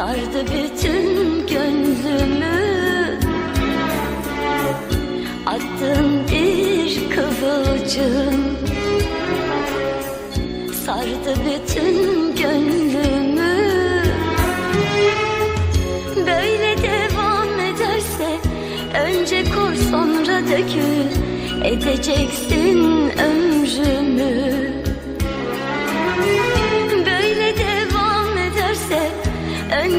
Sardı bütün gönlümü. Attın bir kıvılcım. Sardı bütün gönlümü. Böyle devam ederse Önce kor sonra dökül Edeceksin ömrümü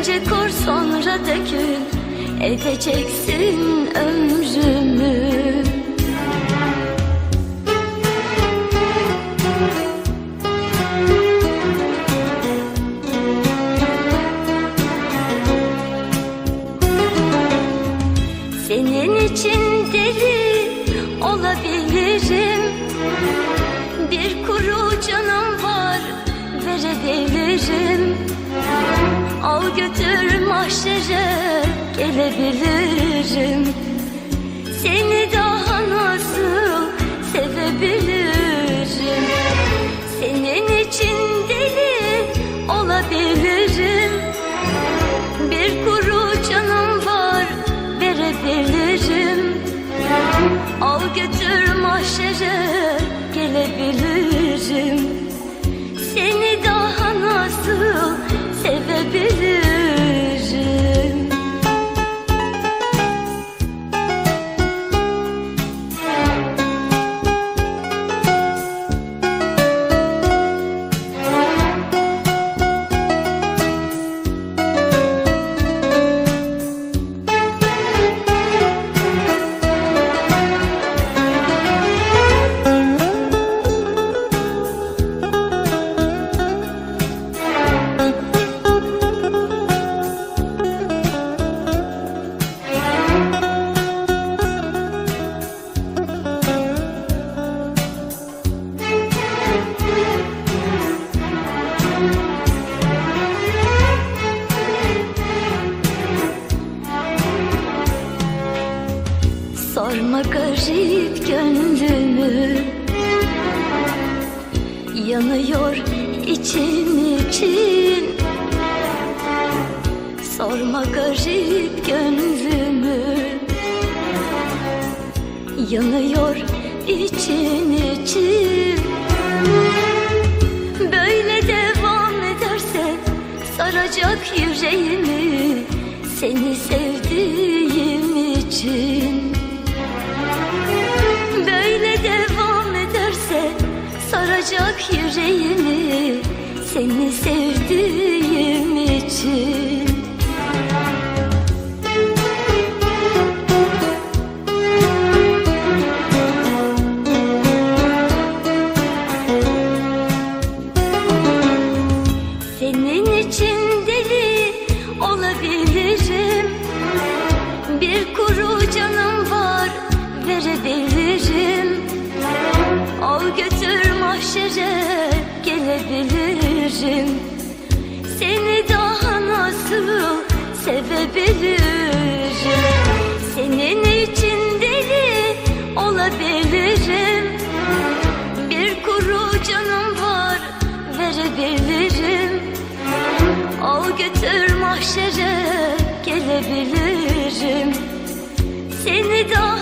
Önce kor sonra dökül Edeceksin ömrümü. Senin için deli olabilirim. Bir kuru canım var verebilirim mahşere gelebilirim. Seni daha nasıl sevebilirim? Senin için deli olabilirim. Bir kuru canım var verebilirim. Al götür mahşere Sorma garip gönlümü. Yanıyor için için. Sorma garip gönlümü. Yanıyor için için. Böyle devam ederse saracak yüreğimi Seni sevdiğim için Böyle devam ederse saracak yüreğimi Seni sevdiğim için. Senin için deli olabilirim. Bir kuru canım var verebilirim gelebilirim Seni daha nasıl sevebilirim? Senin için deli olabilirim. Bir kuru canım var verebilirim. Al götür mahşere gelebilirim. Seni daha